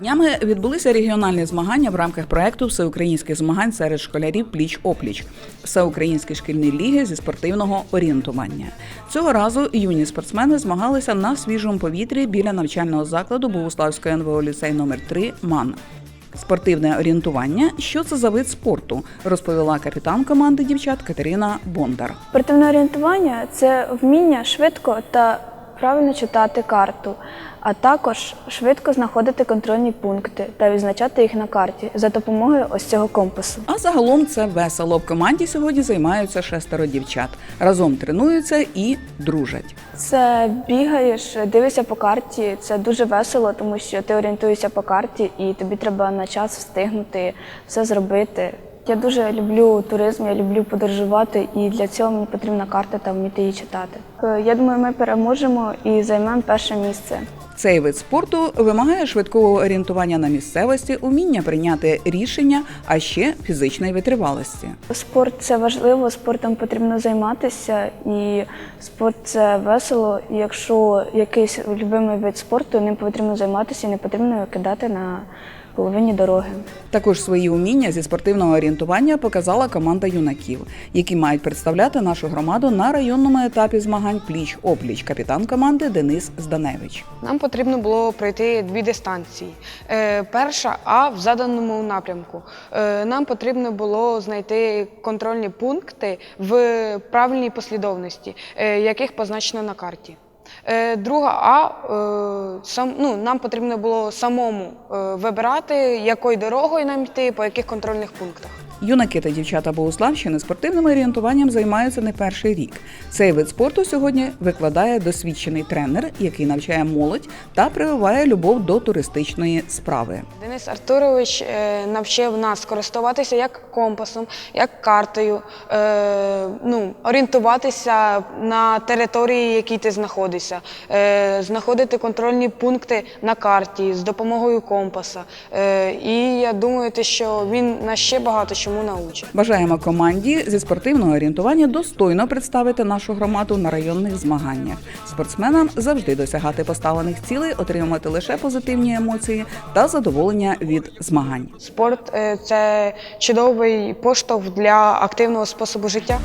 Днями відбулися регіональні змагання в рамках проекту всеукраїнських змагань серед школярів пліч опліч всеукраїнські шкільні ліги зі спортивного орієнтування. Цього разу юні спортсмени змагалися на свіжому повітрі біля навчального закладу Богуславської НВО ліцей номер 3 МАН. Спортивне орієнтування що це за вид спорту, розповіла капітан команди дівчат Катерина Бондар. Спортивне орієнтування це вміння швидко та правильно читати карту, а також швидко знаходити контрольні пункти та відзначати їх на карті за допомогою ось цього компасу. А загалом це весело. В команді сьогодні займаються шестеро дівчат. Разом тренуються і дружать. Це бігаєш, дивишся по карті. Це дуже весело, тому що ти орієнтуєшся по карті, і тобі треба на час встигнути все зробити. Я дуже люблю туризм, я люблю подорожувати, і для цього мені потрібна карта та вміти її читати. Е, Я думаю, ми переможемо і займемо перше місце. Цей вид спорту вимагає швидкого орієнтування на місцевості, уміння прийняти рішення, а ще фізичної витривалості. Спорт це важливо, спортом потрібно займатися, і спорт це весело. Якщо якийсь любимий вид спорту, ним потрібно займатися і не потрібно кидати на половині дороги. Також свої уміння зі спортивного орієнтування показала команда юнаків, які мають представляти нашу громаду на районному етапі змагань пліч опліч. Капітан команди Денис Зданевич. Нам потрібно було пройти дві дистанції. Е, перша А в заданому напрямку. Е, нам потрібно було знайти контрольні пункти в правильній послідовності, е, яких позначено на карті. Е, друга А е, сам, ну, нам потрібно було самому е, вибирати, якою дорогою нам йти, по яких контрольних пунктах. Юнаки та дівчата Богуславщини спортивним орієнтуванням займаються не перший рік. Цей вид спорту сьогодні викладає досвідчений тренер, який навчає молодь та прививає любов до туристичної справи. Денис Артурович е, навчив нас користуватися як компасом, як картою, е, ну, орієнтуватися на території, якій ти знаходишся, е, знаходити контрольні пункти на карті з допомогою компаса. І я думаю, що він нас ще багато чому научать. Бажаємо команді зі спортивного орієнтування достойно представити нашу громаду на районних змаганнях. Спортсменам завжди досягати поставлених цілей, отримувати лише позитивні емоції та задоволення від змагань. Спорт е, це чудовий поштовх для активного способу життя.